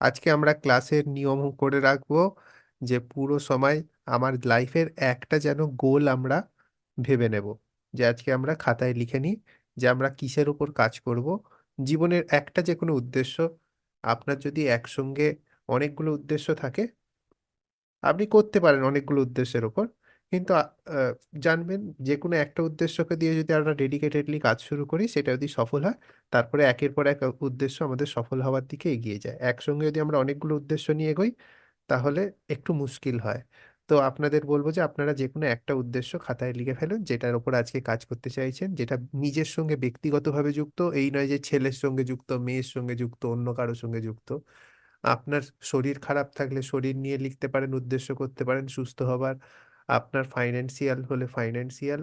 আজকে আমরা ক্লাসের নিয়ম করে রাখব যে পুরো সময় আমার লাইফের একটা যেন গোল আমরা ভেবে নেব। যে আজকে আমরা খাতায় লিখে নিই যে আমরা কিসের উপর কাজ করব। জীবনের একটা যে কোনো উদ্দেশ্য, আপনার যদি একসঙ্গে অনেকগুলো উদ্দেশ্য থাকে, আপনি করতে পারেন অনেকগুলো উদ্দেশ্যের উপর। কিন্তু জানবেন যে কোনো একটা উদ্দেশ্যকে দিয়ে যদি আমরা ডেডিকেটেডলি কাজ শুরু করি, সেটা যদি সফল হয়, তারপরে একের পর এক উদ্দেশ্য আমাদের সফল হওয়ার দিকে এগিয়ে যায়। একসঙ্গে যদি আমরা অনেকগুলো উদ্দেশ্য নিয়ে এগোই, তাহলে একটু মুশকিল হয়। তো আপনাদের বলব যে আপনারা যে কোনো একটা উদ্দেশ্য খাতায় লিখে ফেলুন, যেটার উপর আজকে কাজ করতে চাইছেন, যেটা নিজের সঙ্গে ব্যক্তিগতভাবে যুক্ত, এই নয় যে ছেলের সঙ্গে যুক্ত, মেয়ের সঙ্গে যুক্ত, অন্য কারোর সঙ্গে যুক্ত। আপনার শরীর খারাপ থাকলে শরীর নিয়ে লিখতে পারেন, উদ্দেশ্য করতে পারেন, সুস্থ হবার আপনার ফাইন্যান্সিয়াল হলে ফাইন্যান্সিয়াল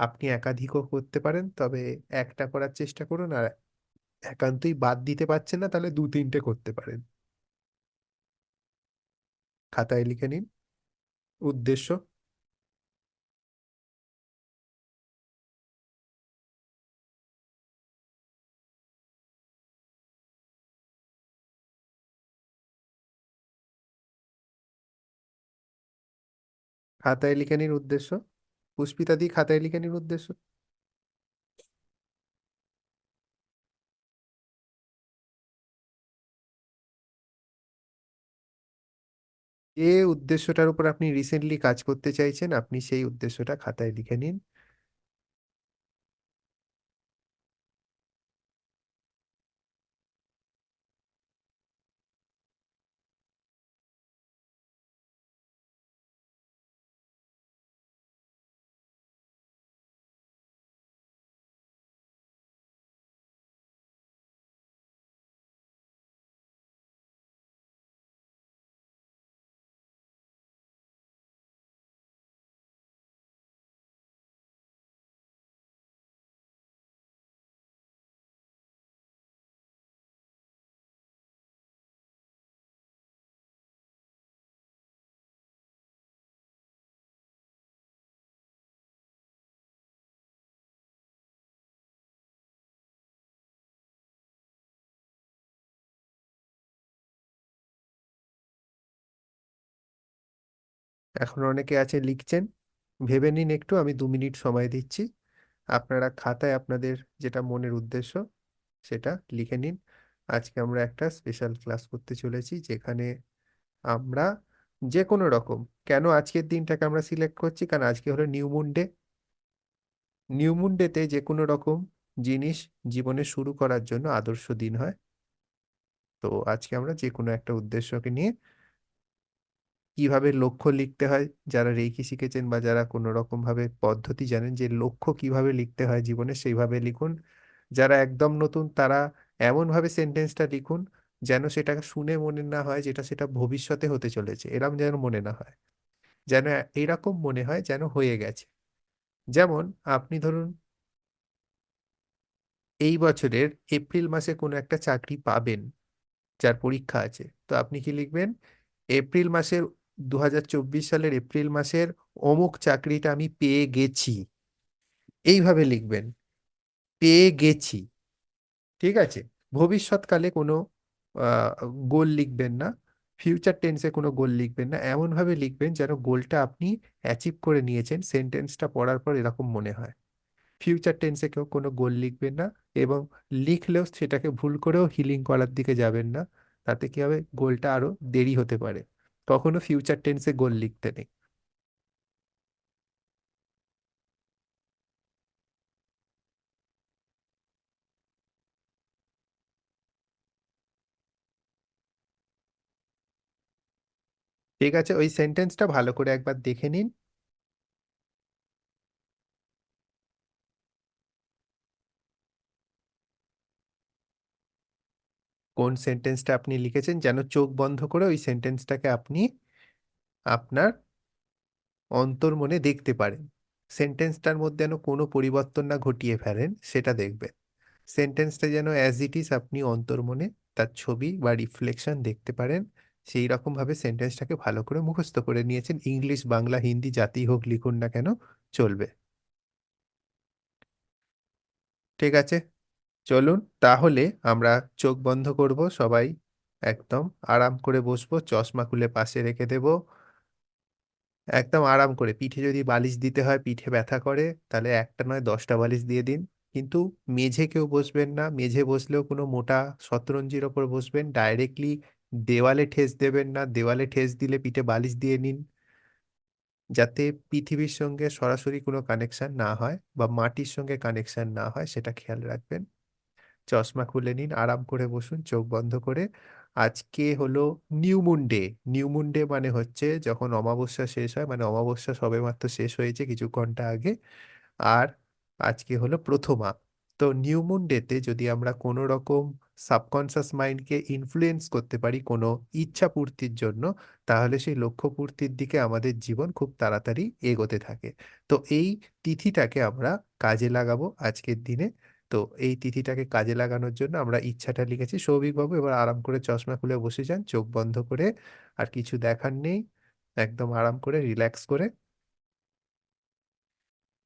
আপনি একাধিকও করতে পারেন। তবে একটা করার চেষ্টা করুন আর একান্তই বাদ দিতে পারছেন না, তাহলে দু তিনটে করতে পারেন। খাতায় লিখে নিন। উদ্দেশ্য খাতায় লিখানির উদ্দেশ্য? পুষ্পিতাদি খাতায় লিখানির উদ্দেশ্য? যে উদ্দেশ্যটার উপর আপনি রিসেন্টলি কাজ করতে চাইছেন, আপনি সেই উদ্দেশ্যটা খাতায় লিখে নিন। এখন অনেকে আছে লিখছেন, ভেবে নিন একটু, আমি দু মিনিট সময় দিচ্ছি। আপনারা খাতায় আপনাদের যেটা মনের উদ্দেশ্য, সেটা লিখে নিন। আজকে আমরা একটা স্পেশাল ক্লাস করতে চলেছি, যেখানে আমরা যে কোনো রকম, কেন আজকের দিনটাকে আমরা সিলেক্ট করছি? কারণ আজকে হলো new moon day new moon ডেতে যে কোনো রকম জিনিস জীবনে শুরু করার জন্য আদর্শ দিন হয়। তো আজকে আমরা যে কোনো একটা উদ্দেশ্যকে নিয়ে কীভাবে লক্ষ্য লিখতে হয়? যারা রেকি শিখেছেন বা যারা কোনো রকম ভাবে পদ্ধতি জানেন যে লক্ষ্য কীভাবে লিখতে হয় জীবনে সেইভাবে লিখুন। যারা একদম নতুন তারা এমনভাবে সেন্টেন্সটা লিখুন যেন সেটা শুনে মনে না হয় যেটা সেটা ভবিষ্যতে হতে চলেছে। এরকম যেন মনে না হয়। যেন এইরকম মনে হয় যেন হয়ে গেছে। যেমন আপনি ধরুন এই বছরের এপ্রিল মাসে কোনো একটা চাকরি পাবেন, যার পরীক্ষা আছে। তো আপনি কি লিখবেন? এপ্রিল মাসের দু হাজার চব্বিশ সালের এপ্রিল মাসের অমুক চাকরিটা আমি পেয়ে গেছি। এইভাবে লিখবেন, পেয়ে গেছি। ঠিক আছে? ভবিষ্যৎকালে কোনো গোল লিখবেন না, ফিউচার টেন্সে কোনো গোল লিখবেন না, এমনভাবে লিখবেন যেন গোলটা আপনি অ্যাচিভ করে নিয়েছেন, সেন্টেন্সটা পড়ার পর এরকম মনে হয়। ফিউচার টেন্সে কেউ কোনো গোল লিখবেন না এবং লিখলেও সেটাকে ভুল করেও হিলিং করার দিকে যাবেন না, তাতে কি হবে? গোলটা আরও দেরি হতে পারে। কখনো ফিউচার টেন্সে গোল লিখতে নেই। ঠিক আছে, ওই সেন্টেন্সটা ভালো করে একবার দেখে নিন। কোন সেন্টেন্সটা আপনি লিখেছেন যেন চোখ বন্ধ করে ওই সেন্টেন্সটাকে আপনি আপনার অন্তর্মনে দেখতে পারেন। সেন্টেন্সটার মধ্যে যেন কোনো পরিবর্তন না ঘটিয়ে ফেলেন, সেটা দেখবেন। সেন্টেন্সটা যেন অ্যাজ ইট ইজ আপনি অন্তর্মনে তার ছবি বা রিফ্লেকশন দেখতে পারেন। সেই রকমভাবে সেন্টেন্সটাকে ভালো করে মুখস্থ করে নিয়েছেন। ইংলিশ বাংলা, হিন্দি জাতি হোক লিখুন না কেন, চলবে। ঠিক আছে? চলুন তাহলে আমরা চোখ বন্ধ করব সবাই একদম আরাম করে বসবো, চশমা খুলে পাশে রেখে দেব। একদম আরাম করে। পিঠে যদি বালিশ দিতে হয়, পিঠে ব্যথা করে, তাহলে একটা নয় দশটা বালিশ দিয়ে দিন। কিন্তু মেঝে কেউ বসবেন না। মেঝে বসলেও কোনো মোটা শতরঞ্জির ওপর বসবেন। ডাইরেক্টলি দেওয়ালে ঠেস দেবেন না। দেওয়ালে ঠেস দিলে পিঠে বালিশ দিয়ে নিন। যাতে পৃথিবীর সঙ্গে সরাসরি কোনো কানেকশন না হয় বা মাটির সঙ্গে কানেকশন না হয় সেটা খেয়াল রাখবেন। চশমা খুলে নিন, আরাম করে বসুন চোখ বন্ধ করে। আজকে হলো new moon day. New moon day মানে হচ্ছে যখন অমাবস্যা শেষ হয় মানে অমাবস্যা সবেমাত্র শেষ হয়েছে কিছু ঘণ্টা আগে। আর আজকে হলো প্রথমা। তো নিউ মুন ডে যদি আমরা কোনো রকম সাবকনসাস মাইন্ডকে ইনফ্লুয়েন্স করতে পারি কোনো ইচ্ছা পূর্তির জন্য, তাহলে সেই লক্ষ্য পূর্তির দিকে আমাদের জীবন খুব তাড়াতাড়ি এগোতে থাকে। তো এই তিথিটাকে আমরা কাজে লাগাবো আজকের দিনে। তো এই তিথিটাকে কাজে লাগানোর জন্য আমরা ইচ্ছাটা লিখেছি। সৌভিকবাবু এবার আরাম করে চশমা খুলে বসে যান, চোখ বন্ধ করে। আর কিছু দেখার নেই। একদম আরাম করে রিল্যাক্স করে।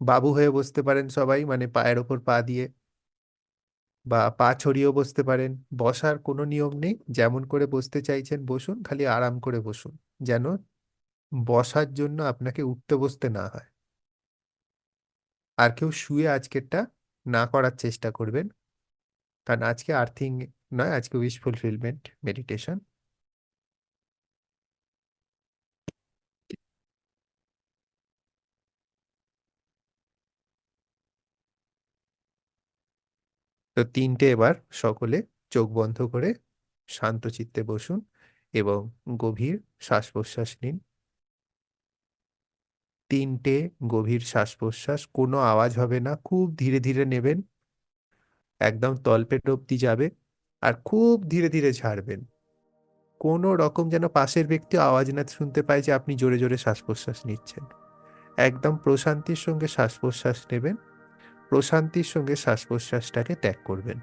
বাবু হয়ে বসতে পারেন সবাই মানে পায়ের ওপর পা দিয়ে। বা পা ছড়িয়েও বসতে পারেন। বসার কোনো নিয়ম নেই। যেমন করে বসতে চাইছেন বসুন, খালি আরাম করে বসুন। যেন বসার জন্য আপনাকে উঠতে বসতে না হয়। আর কেউ শুয়ে আজকেরটা না করার চেষ্টা করবেন। কারণ আজকে আর্থিং নয়, আজকে উইশ ফুলফিলমেন্ট মেডিটেশন। তো তিনটে এবার সকলে চোখ বন্ধ করে শান্তচিত্তে বসুন এবং গভীর শ্বাস-প্রশ্বাস নিন। ৩ টে গভীর শ্বাস-প্রশ্বাস, কোনো আওয়াজ হবে না। খুব ধীরে, ধীরে নেবেন। একদম তলপেট অব্দি যাবে। আর খুব ধীরে, ধীরে ছাড়বেন। কোনো রকম যেন পাশের ব্যক্তিও আওয়াজ না শুনতে পায় যে আপনি জোরে, জোরে শ্বাস-প্রশ্বাস নিচ্ছেন। একদম প্রশান্তির সঙ্গে শ্বাস-প্রশ্বাস নেবেন। প্রশান্তির সঙ্গে শ্বাস-প্রশ্বাসটাকে ত্যাগ করবেন।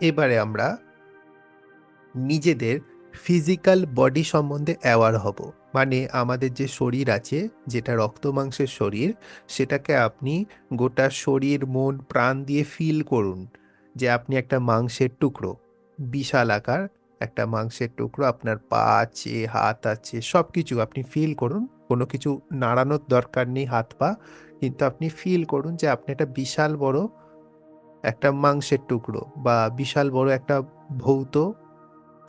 এবারে আমরা নিজেদের ফিজিক্যাল বডি সম্বন্ধে অ্যাওয়ার হব। মানে আমাদের যে শরীর আছে, যেটা রক্ত মাংসের শরীর, সেটাকে আপনি গোটা শরীর, মন, প্রাণ দিয়ে ফিল করুন যে আপনি একটা মাংসের টুকরো। বিশাল আকার একটা মাংসের টুকরো। আপনার পা আছে, হাত আছে, সব কিছু আপনি ফিল করুন। কোনো কিছু নাড়ানোর দরকার নেই হাত-পা। কিন্তু আপনি ফিল করুন যে আপনি একটা বিশাল বড় একটা মাংসের টুকরো বা বিশাল বড় একটা ভৌত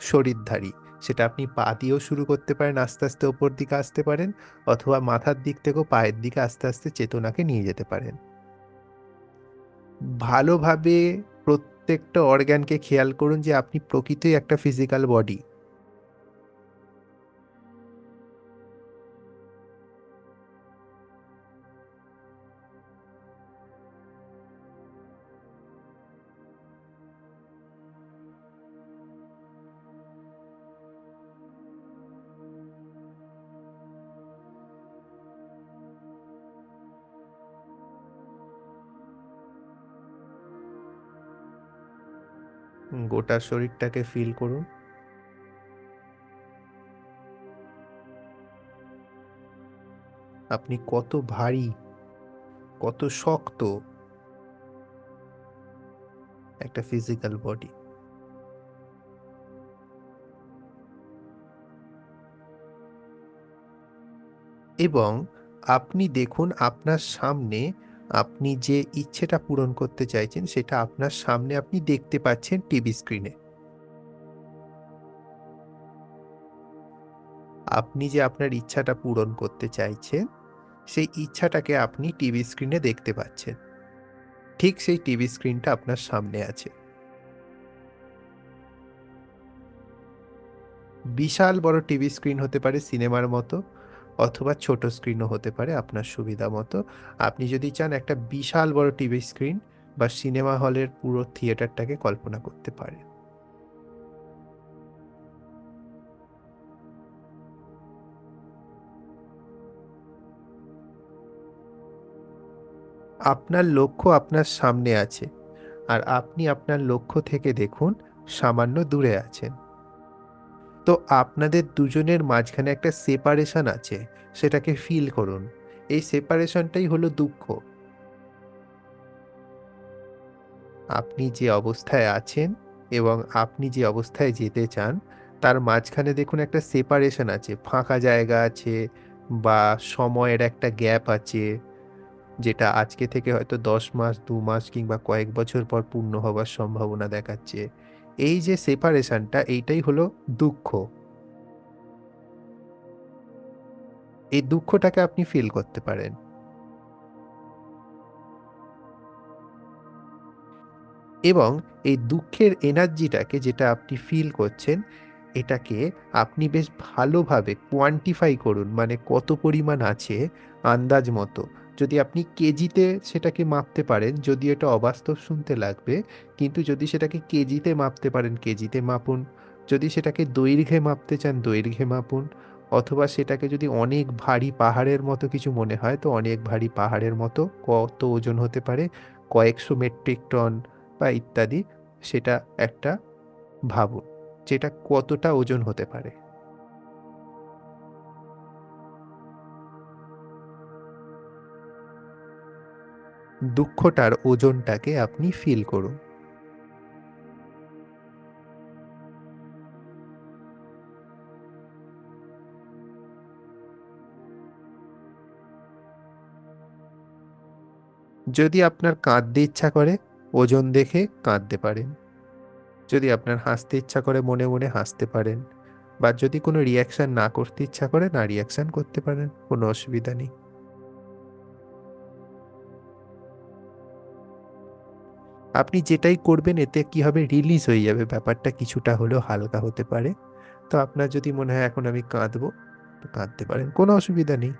শরীরধারী। সেটা আপনি পা দিয়েও শুরু করতে পারেন, আস্তে, আস্তে ওপর দিকে আসতে পারেন অথবা মাথার দিক থেকেও পায়ের দিকে আস্তে, আস্তে চেতনাকে নিয়ে যেতে পারেন। ভালোভাবে প্রত্যেকটা অর্গ্যানকে খেয়াল করুন যে আপনি প্রকৃতই একটা ফিজিক্যাল বডি। গোটা শরীরটাকে ফিল করুন। আপনি কত ভারী, কত শক্ত একটা ফিজিক্যাল বডি। এবং আপনি দেখুন আপনার সামনে আপনি যে ইচ্ছেটা পূরণ করতে চাইছেন সেটা আপনার সামনে আপনি দেখতে পাচ্ছেন টিভি স্ক্রিনে। আপনি যে আপনার ইচ্ছাটা পূরণ করতে চাইছেন, সেই ইচ্ছাটাকে আপনি টিভি স্ক্রিনে দেখতে পাচ্ছেন। ঠিক সেই টিভি স্ক্রিনটা আপনার সামনে আছে। বিশাল বড় টিভি স্ক্রিন হতে পারে সিনেমার মতো অথবা ছোট স্ক্রিনও হতে পারে আপনার সুবিধা মতো। আপনি যদি চান একটা বিশাল বড় টিভি স্ক্রিন বা সিনেমা হলের পুরো থিয়েটারটাকে কল্পনা করতে পারেন। আপনার লক্ষ্য আপনার সামনে আছে। আর আপনি আপনার লক্ষ্য থেকে দেখুন, সামান্য দূরে আছেন। তো আপনাদের দুজনের মাঝখানে একটা সেপারেশন আছে, সেটাকে ফিল করুন। এই সেপারেশনটাই হলো দুঃখ। আপনি যে অবস্থায় আছেন এবং আপনি যে অবস্থায় যেতে চান, তার মাঝখানে দেখুন একটা সেপারেশন আছে। ফাঁকা জায়গা আছে বা সময়ের একটা গ্যাপ আছে, যেটা আজকে থেকে হয়তো ১০ মাস, দু মাস কিংবা কয়েক বছর পর পূর্ণ হবার সম্ভাবনা দেখাচ্ছে। এই যে সেপারেশনটা এইটাই হলো দুঃখ। এই দুঃখটাকে আপনি ফিল করতে পারেন। এবং এই দুঃখের এনার্জিটাকে যেটা আপনি ফিল করছেন, এটাকে আপনি বেশ ভালোভাবে কোয়ান্টিফাই করুন। মানে কত পরিমাণ আছে আন্দাজ মতো। যদি আপনি কেজিতে সেটাকে মাপতে পারেন, যদি এটা অবাস্তব শুনতে লাগবে, কিন্তু যদি সেটাকে কেজিতে মাপতে পারেন, কেজিতে মাপুন। যদি সেটাকে দৈর্ঘ্যে মাপতে চান, দৈর্ঘ্যে মাপুন। অথবা সেটাকে যদি অনেক ভারী পাহাড়ের মতো কিছু মনে হয়, তো অনেক ভারী পাহাড়ের মতো কত ওজন হতে পারে, কয়েকশো মেট্রিক টন বা ইত্যাদি সেটা একটা ভাবুন, যেটা কতটা ওজন হতে পারে। দুঃখটার ওজনটাকে আপনি ফিল করুন। যদি আপনার কাঁদতে ইচ্ছা করে, ওজন দেখে কাঁদতে পারেন। যদি আপনার হাসতে ইচ্ছা করে মনে, মনে হাসতে পারেন। বা যদি কোনো রিয়াকশান না করতে ইচ্ছা করে, না রিয়াকশান করতে পারেন, কোনো অসুবিধা নেই। আপনি যেটাই করবেন এতে কি হবে রিলিজ হয়ে যাবে ব্যাপারটা কিছুটা হলেও হালকা হতে পারে। তো আপনার যদি মনে হয় এখন আমি কাঁদবো, তো কাঁদতে পারেন, কোনো অসুবিধা নেই।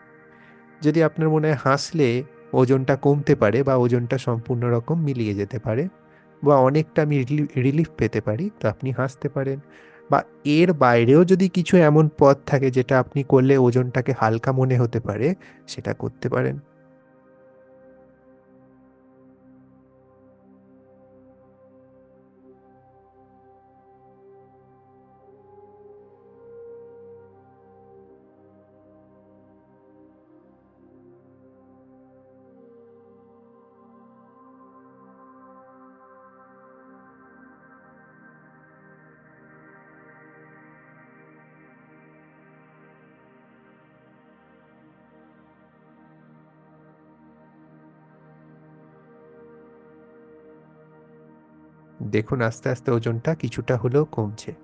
যদি আপনার মনে হয় হাসলে ওজনটা কমতে পারে বা ওজনটা সম্পূর্ণ রকম মিলিয়ে যেতে পারে বা অনেকটা আমি রিলি রিলিফ পেতে পারি, তো আপনি হাসতে পারেন। বা এর বাইরেও যদি কিছু এমন পথ থাকে যেটা আপনি করলে ওজনটাকে হালকা মনে হতে পারে, সেটা করতে পারেন। দেখুন আস্তে, আস্তে ওজনটা কিছুটা হলেও কমছে।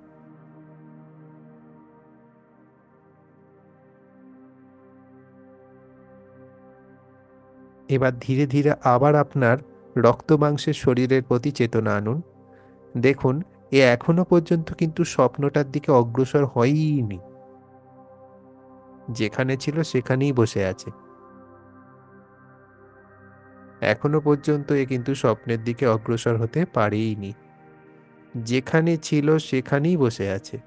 এবার ধীরে, ধীরে আবার আপনার রক্ত মাংসের শরীরের প্রতি চেতনা আনুন। দেখুন এ এখনও পর্যন্ত কিন্তু স্বপ্নটার দিকে অগ্রসর হয়ইনি। যেখানে ছিল সেখানেই বসে আছে। এখনও পর্যন্ত এ কিন্তু স্বপ্নের দিকে অগ্রসর হতে পারেইনি। যেখানে ছিল সেখানেই বসে আছে।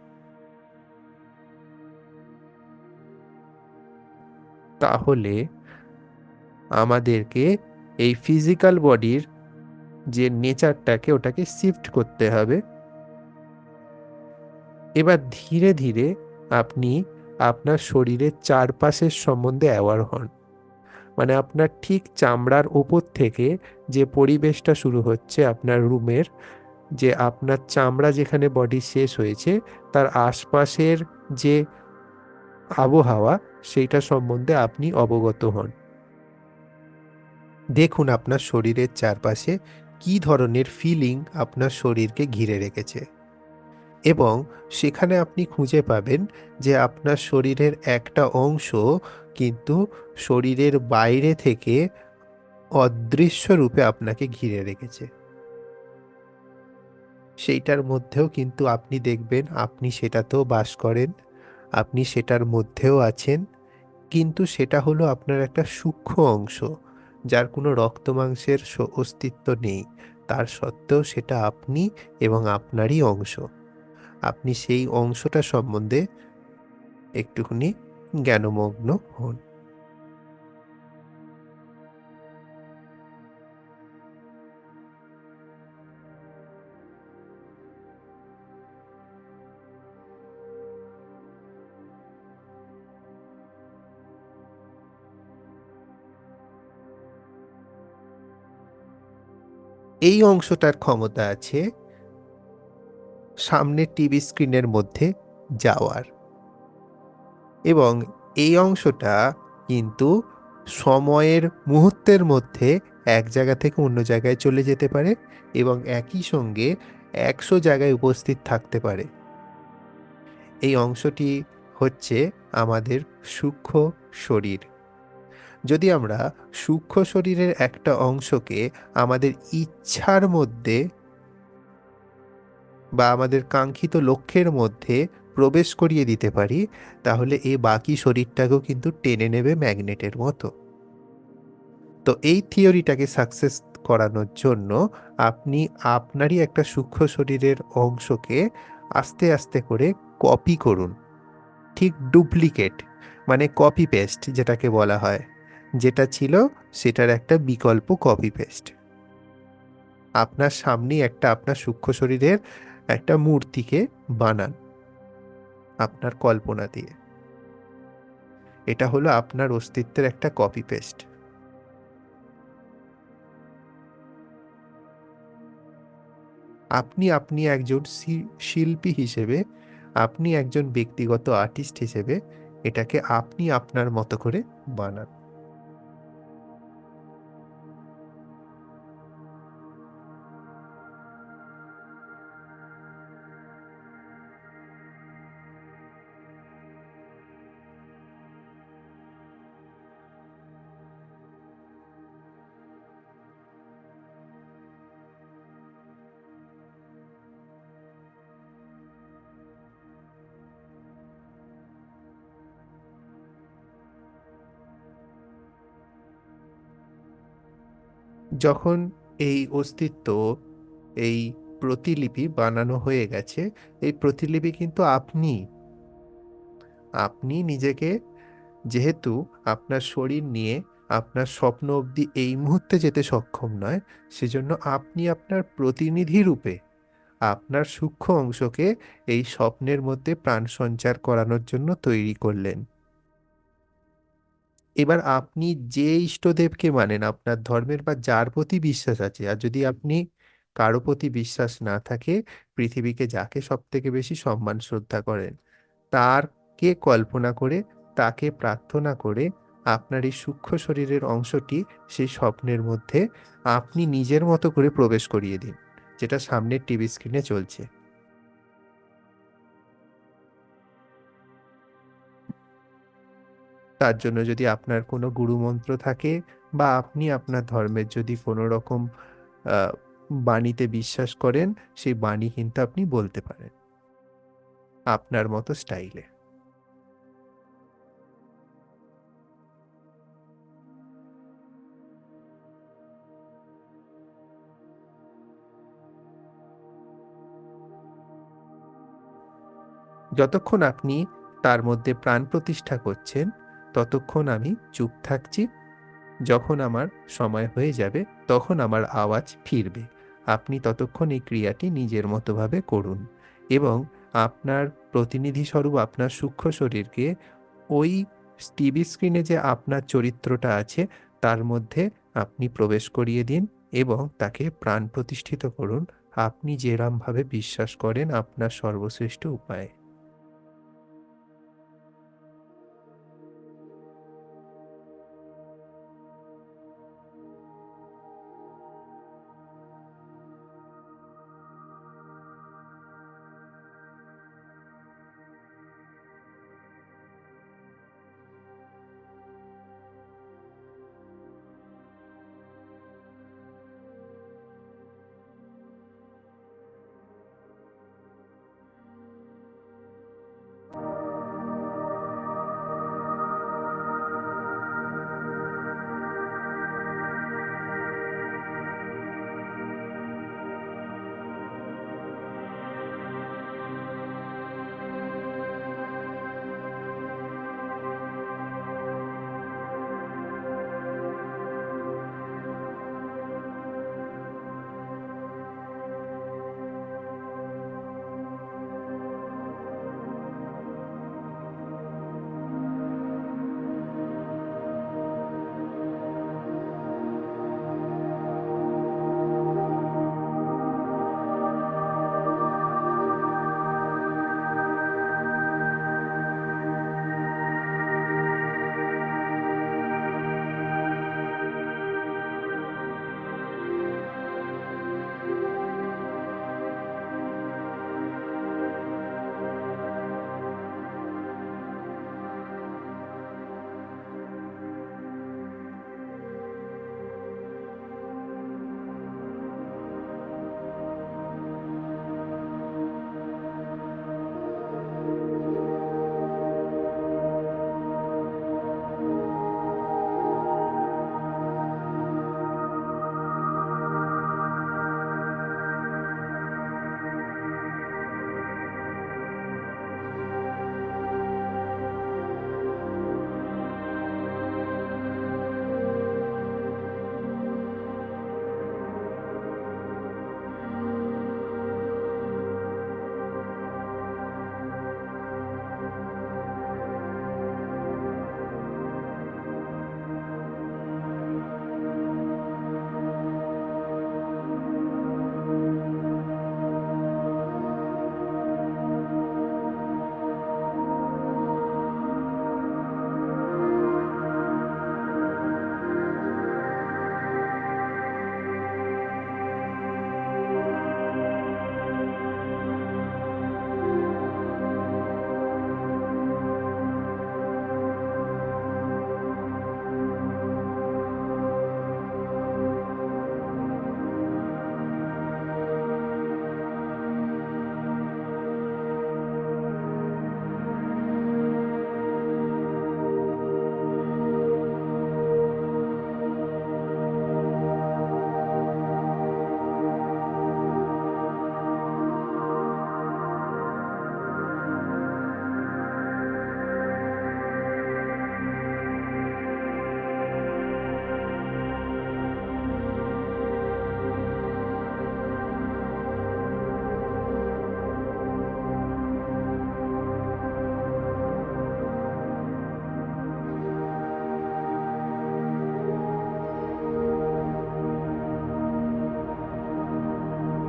তাহলে আমাদেরকে এই ফিজিক্যাল বডির যে নেচারটাকে ওটাকে শিফট করতে হবে। এবার ধীরে, ধীরে আপনি আপনার শরীরের চারপাশের সম্বন্ধে অ্যাওয়ার হন। মানে আপনার ঠিক চামড়ার ওপর থেকে যে পরিবেশটা শুরু হচ্ছে আপনার রুমের, যে আপনার চামড়া যেখানে বডি শেষ হয়েছে, তার আশপাশের যে আবহাওয়া, সেইটা সম্বন্ধে আপনি অবগত হন। দেখুন আপনার শরীরের চারপাশে কী ধরনের ফিলিং আপনার শরীরকে ঘিরে রেখেছে এবং সেখানে আপনি খুঁজে পাবেন যে আপনার শরীরের একটা অংশ কিন্তু শরীরের বাইরে থেকে অদৃশ্য রূপে আপনাকে ঘিরে রেখেছে। সেইটার মধ্যেও কিন্তু আপনি দেখবেন আপনি সেটাতেও বাস করেন, আপনি সেটার মধ্যেও আছেন। কিন্তু সেটা হলো আপনার একটা সূক্ষ্ম অংশ যার কোনো রক্ত মাংসের অস্তিত্ব নেই। তার সত্ত্বেও সেটা আপনি এবং আপনারই অংশ। আপনি সেই অংশটা সম্বন্ধে একটুখানি জ্ঞানমগ্ন হন। এই অংশটার ক্ষমতা আছে সামনের টিভি স্ক্রিনের মধ্যে যাওয়ার। এবং এই অংশটা কিন্তু সময়ের মুহূর্তের মধ্যে এক জায়গা থেকে অন্য জায়গায় চলে যেতে পারে এবং একই সঙ্গে একশো জায়গায় উপস্থিত থাকতে পারে। এই অংশটি হচ্ছে আমাদের সূক্ষ্ম শরীর। যদি আমরা সূক্ষ্ম শরীরের একটা অংশকে আমাদের ইচ্ছার মধ্যে বা আমাদের কাঙ্ক্ষিত লক্ষ্যের মধ্যে প্রবেশ করিয়ে দিতে পারি, তাহলে এই বাকি শরীরটাকেও কিন্তু টেনে নেবে ম্যাগনেটের মতো। তো এই থিওরিটাকে সাকসেস করানোর জন্য আপনি আপনারই একটা সূক্ষ্ম শরীরের অংশকে আস্তে আস্তে করে কপি করুন। ঠিক ডুপ্লিকেট মানে কপি পেস্ট যেটাকে বলা হয়। যেটা ছিল সেটার একটা বিকল্প কপি পেস্ট আপনার সামনেই একটা আপনার সূক্ষ্ম শরীরের একটা মূর্তিকে বানান, আপনার কল্পনা দিয়ে। এটা হলো আপনার অস্তিত্বের একটা কপি পেস্ট আপনি আপনি একজন শিল্পী হিসেবে, আপনি একজন ব্যক্তিগত আর্টিস্ট হিসেবে, এটাকে আপনি আপনার মতো করে বানান। যখন এই অস্তিত্ব, এই প্রতিলিপি বানানো হয়ে গেছে, এই প্রতিলিপি কিন্তু আপনি। আপনি নিজেকে, যেহেতু আপনার শরীর নিয়ে আপনার স্বপ্ন অবধি এই মুহূর্তে যেতে সক্ষম নয়, সেজন্য আপনি আপনার প্রতিনিধি রূপে আপনার সূক্ষ্ম অংশকে এই স্বপ্নের মধ্যে প্রাণ সঞ্চার করানোর জন্য তৈরি করলেন। এবার আপনি যে ইষ্টদেবকে মানেন, আপনার ধর্মের বা যার প্রতি বিশ্বাস আছে, আর যদি আপনি কারও প্রতি বিশ্বাস না থাকে, পৃথিবীকে যাকে সব থেকে বেশি সম্মান, শ্রদ্ধা করেন, তারকে কল্পনা করে, তাকে প্রার্থনা করে আপনার এই সূক্ষ্ম শরীরের অংশটি সেই স্বপ্নের মধ্যে আপনি নিজের মতো করে প্রবেশ করিয়ে দিন, যেটা সামনের টিভি স্ক্রিনে চলছে। তার জন্য যদি আপনার কোনো গুরুমন্ত্র থাকে বা আপনি আপনার ধর্মের যদি কোনো রকম বাণীতে বিশ্বাস করেন, সেই বাণী কিন্তু আপনি বলতে পারেন। আপনার মতো স্টাইলে। যতক্ষণ আপনি তার মধ্যে প্রাণ প্রতিষ্ঠা করছেন ততক্ষণ আমি চুপ থাকছি। যখন আমার সময় হয়ে যাবে, তখন আমার আওয়াজ ফিরবে। আপনি ততক্ষণ এই ক্রিয়াটি নিজের মতোভাবে করুন এবং আপনার প্রতিনিধি স্বরূপ আপনার সূক্ষ্ম শরীরকে ওই টিভি স্ক্রিনে যে আপনার চরিত্রটা আছে, তার মধ্যে আপনি প্রবেশ করিয়ে দিন এবং তাকে প্রাণ প্রতিষ্ঠিত করুন। আপনি যেরামভাবে বিশ্বাস করেন আপনার সর্বশ্রেষ্ঠ উপায়ে।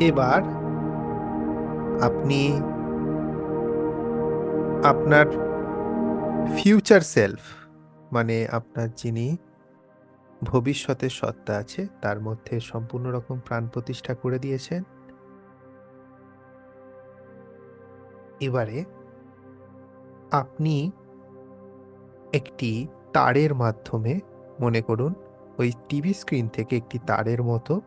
এবার আপনি আপনার ফিউচার সেলফ মানে আপনার যিনি ভবিষ্যতের সত্তা আছে, তার মধ্যে সম্পূর্ণ রকম প্রাণ প্রতিষ্ঠা করে দিয়েছেন। এবারে আপনি একটি তারের মাধ্যমে, মনে করুন, ওই টিভি স্ক্রিন থেকে একটি তারের মতো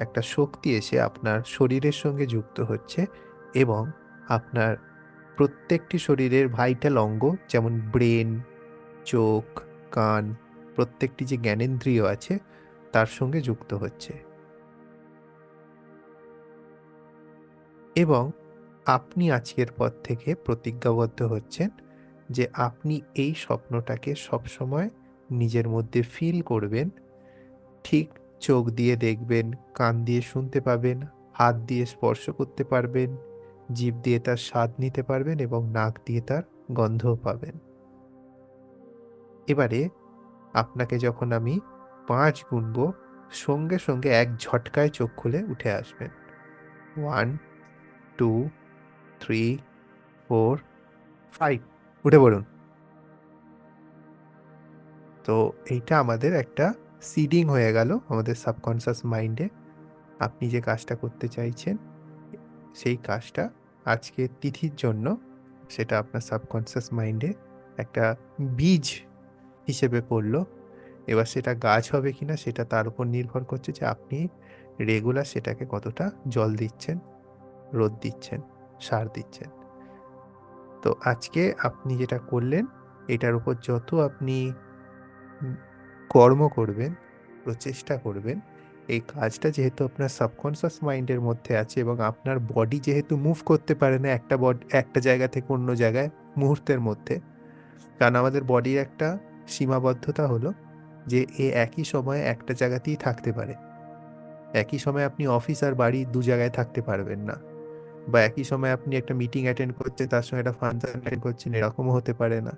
একটা শক্তি এসে আপনার শরীরের সঙ্গে যুক্ত হচ্ছে এবং আপনার প্রত্যেকটি শরীরের ভাইটাল অঙ্গ যেমন ব্রেন চোখ, কান, প্রত্যেকটি যে জ্ঞানেন্দ্রিয় আছে, তার সঙ্গে যুক্ত হচ্ছে। এবং আপনি আজকের পর থেকে প্রতিজ্ঞাবদ্ধ হচ্ছেন যে আপনি এই স্বপ্নটাকে সবসময় নিজের মধ্যে ফিল করবেন। ঠিক চোখ দিয়ে দেখবেন, কান দিয়ে শুনতে পাবেন, হাত দিয়ে স্পর্শ করতে পারবেন, জিভ দিয়ে তার স্বাদ নিতে পারবেন এবং নাক দিয়ে তার গন্ধও পাবেন। এবারে আপনাকে যখন আমি পাঁচ গুনব, সঙ্গে সঙ্গে এক ঝটকায় চোখ খুলে উঠে আসবেন। One, two, three, four, five, উঠে পড়ুন। তো এইটা আমাদের একটা সিডিং হয়ে গেল আমাদের সাবকনসিয়াস মাইন্ডে আপনি যে কাজটা করতে চাইছেন, সেই কাজটা আজকে তিথির জন্য সেটা আপনার সাবকনসিয়াস মাইন্ডে একটা বীজ হিসেবে পড়ল। এবার সেটা গাছ হবে কি না সেটা তার উপর নির্ভর করছে যে আপনি রেগুলার সেটাকে কতটা জল দিচ্ছেন, রোদ দিচ্ছেন, সার দিচ্ছেন। তো আজকে আপনি যেটা করলেন, এটার উপর যত আপনি কর্ম করবেন, প্রচেষ্টা করবেন। এই কাজটা যেহেতু আপনার সাবকনসিয়াস মাইন্ডের মধ্যে আছে এবং আপনার বডি যেহেতু মুভ করতে পারে না একটা বডি একটা জায়গা থেকে অন্য জায়গায় মুহূর্তের মধ্যে, কারণ আমাদের বডির একটা সীমাবদ্ধতা হলো যে এ একই সময়ে একটা জায়গাতেই থাকতে পারে। একই সময় আপনি অফিস আর বাড়ি দু জায়গায় থাকতে পারবেন না বা একই সময় আপনি একটা মিটিং অ্যাটেন্ড করছেন, তার সঙ্গে একটা ফাংশন অ্যাটেন্ড করছেন, এরকমও হতে পারে না।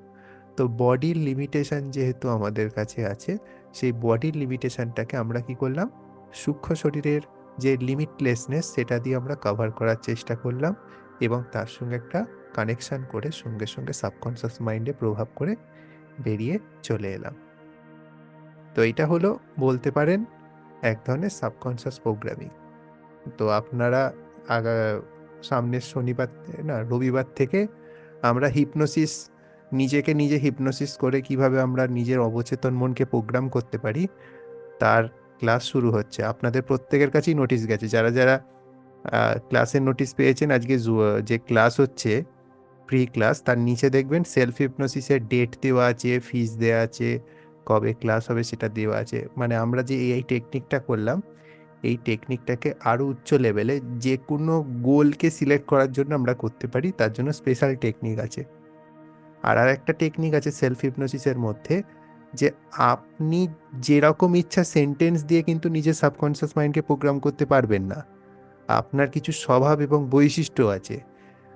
তো বডির লিমিটেশন যেহেতু আমাদের কাছে আছে, সেই বডির লিমিটেশনটাকে আমরা কি করলাম? সূক্ষ্ম শরীরের যে লিমিটলেসনেস সেটা দিয়ে আমরা কভার করার চেষ্টা করলাম এবং তার সঙ্গে একটা কানেকশান করে সঙ্গে সঙ্গে সাবকনসিয়াস মাইন্ডে প্রভাব করে বেরিয়ে চলে এলাম। তো এটা হলো বলতে পারেন এক ধরনের সাবকনসিয়াস প্রোগ্রামিং তো আপনারা আগা, সামনের শনিবার, না রবিবার থেকে আমরা হিপনোসিস নিজেকে নিজে হিপনোসিস করে কীভাবে আমরা নিজের অবচেতন মনকে প্রোগ্রাম করতে পারি, তার ক্লাস শুরু হচ্ছে। আপনাদের প্রত্যেকের কাছেই নোটিশ গেছে। যারা যারা ক্লাসের নোটিশ পেয়েছেন, আজকে যে ক্লাস হচ্ছে প্রি ক্লাস তার নিচে দেখবেন সেলফ হিপনোসিসের ডেট দেওয়া আছে ফিস দেওয়া আছে, কবে ক্লাস হবে সেটা দেওয়া আছে। মানে আমরা যে এই টেকনিকটা করলাম, এই টেকনিকটাকে আরও উচ্চ লেভেলে যে কোনো গোলকে সিলেক্ট করার জন্য আমরা করতে পারি, তার জন্য স্পেশাল টেকনিক আছে। আর আর একটা টেকনিক আছে সেলফ হিপনোসিসের মধ্যে, যে আপনি যেরকম ইচ্ছা সেন্টেন্স দিয়ে কিন্তু নিজের সাবকনসিয়াস মাইন্ডকে প্রোগ্রাম করতে পারবেন না। আপনার কিছু স্বভাব এবং বৈশিষ্ট্য আছে।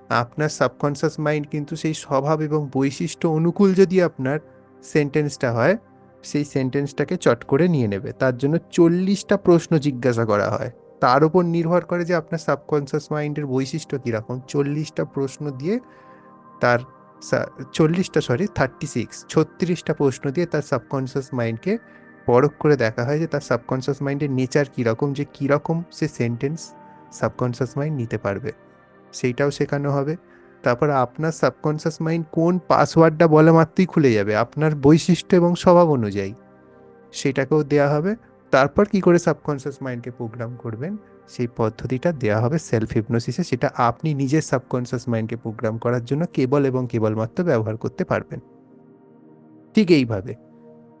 আপনার সাবকনসিয়াস মাইন্ড কিন্তু সেই স্বভাব এবং বৈশিষ্ট্য অনুকূল যদি আপনার সেন্টেন্সটা হয়, সেই সেন্টেন্সটাকে চট করে নিয়ে নেবে। তার জন্য চল্লিশটা প্রশ্ন জিজ্ঞাসা করা হয়। তার উপর নির্ভর করে যে আপনার সাবকনসিয়াস মাইন্ডের বৈশিষ্ট্য কীরকম। চল্লিশটা প্রশ্ন দিয়ে তার চল্লিশটা সরি থার্টি সিক্স ছত্রিশটা প্রশ্ন দিয়ে তার সাবকনসিয়াস মাইন্ডকে পরখ করে দেখা হয় যে তার সাবকনসিয়াস মাইন্ডের নেচার কীরকম, যে কীরকম সে সেন্টেন্স সাবকনসিয়াস মাইন্ড নিতে পারবে। সেইটাও শেখানো হবে। তারপর আপনার সাবকনসিয়াস মাইন্ড কোন পাসওয়ার্ডটা বলা মাত্রই খুলে যাবে, আপনার বৈশিষ্ট্য এবং স্বভাব অনুযায়ী। সেটাকেও দেওয়া হবে। তারপর কি করে সাবকনসিয়াস মাইন্ডকে প্রোগ্রাম করবেন? সেই পদ্ধতিটা দেওয়া হবে সেলফ হিপনোসিসে সেটা আপনি নিজের সাবকনসিয়াস মাইন্ডকে প্রোগ্রাম করার জন্য কেবল এবং কেবলমাত্র ব্যবহার করতে পারবেন। ঠিক এইভাবে।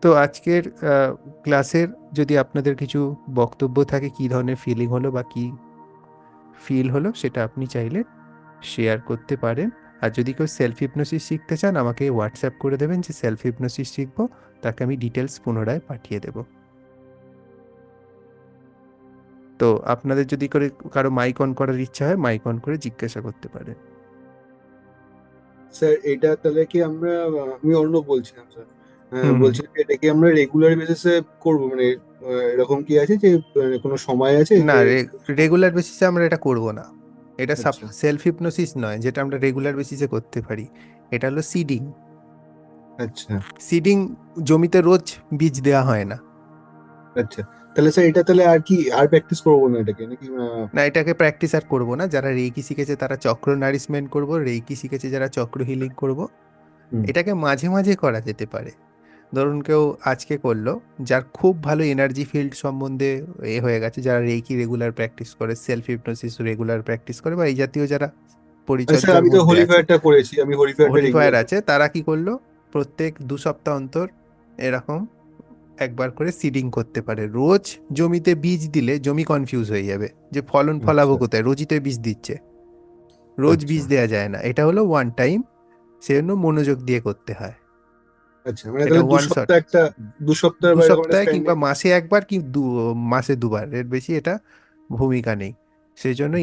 তো আজকের ক্লাসের যদি আপনাদের কিছু বক্তব্য থাকে, কি ধরনের ফিলিং হলো বা কি ফিল হলো, সেটা আপনি চাইলে শেয়ার করতে পারেন। আর যদি কেউ সেলফ হিপনোসিস শিখতে চান, আমাকে হোয়াটসঅ্যাপ করে দেবেন যে সেলফ হিপনোসিস শিখব, তাকে আমি ডিটেলস পুনরায় পাঠিয়ে দেব। তো আপনাদের যদি করে কারও মাইক অন করার ইচ্ছা হয় মাইক অন করে জিজ্ঞাসা করতে পারে। স্যার এটা তাহলে কি আমরা আমি অন্য বলছিলাম স্যার। আহ, বলছি এটা কি আমরা রেগুলার বেসিসে করব? মানে এরকম কি আছে যে মানে কোনো সময় আছে না রেগুলার বেসিসে আমরা এটা করব না। এটা আচ্ছা। সেলফ হিপনোসিস নয় যেটা আমরা রেগুলার বেসিসে করতে পারি। এটা হলো সিডিং আচ্ছা। সিডিং জমিতে রোজ বীজ দেওয়া হয় না। আচ্ছা তাহলে স্যার এটা তাহলে আর কি আর প্র্যাকটিস করব না এটাকে নাকি না? এটাকে প্র্যাকটিস আর করব না। যারা রেইকি শিখেছে তারা চক্র নারিশমেন্ট করব রেইকি শিখেছে যারা চক্র হিলিং করব। এটাকে মাঝে মাঝে করা যেতে পারে। ধরুন কেউ আজকে করল যার খুব ভালো এনার্জি ফিল্ড সম্বন্ধে এ হয়ে গেছে যারা রেইকি রেগুলার প্র্যাকটিস করে সেলফ হিপনোসিস রেগুলার প্র্যাকটিস করে বা এই জাতীয় যারা স্যার পরিচর্যার আমি তো আছে। করেছি আমি হলিফায়ারটা হোলিফায়ার আছে তারা কি করল? প্রত্যেক দু সপ্তাহ অন্তর এরকম একবার করে সিডিং করতে পারে। রোজ জমিতে বীজ দিলে জমি কনফিউজ হয়ে যাবে যে ফলন ফলাবো আচ্ছা। কোথায়? রোজই তো বীজ দিচ্ছে। রোজ আচ্ছা। বীজ দেওয়া যায় না। এটা হলো ওয়ান টাইম সেজন্য মনোযোগ দিয়ে করতে হয়। আচ্ছা মানে একটা দু সপ্তাহ দু সপ্তাহে কিংবা মাসে একবার কি দু মাসে দুবার। এর বেশি এটা ভূমিকা নেই। সেই জন্য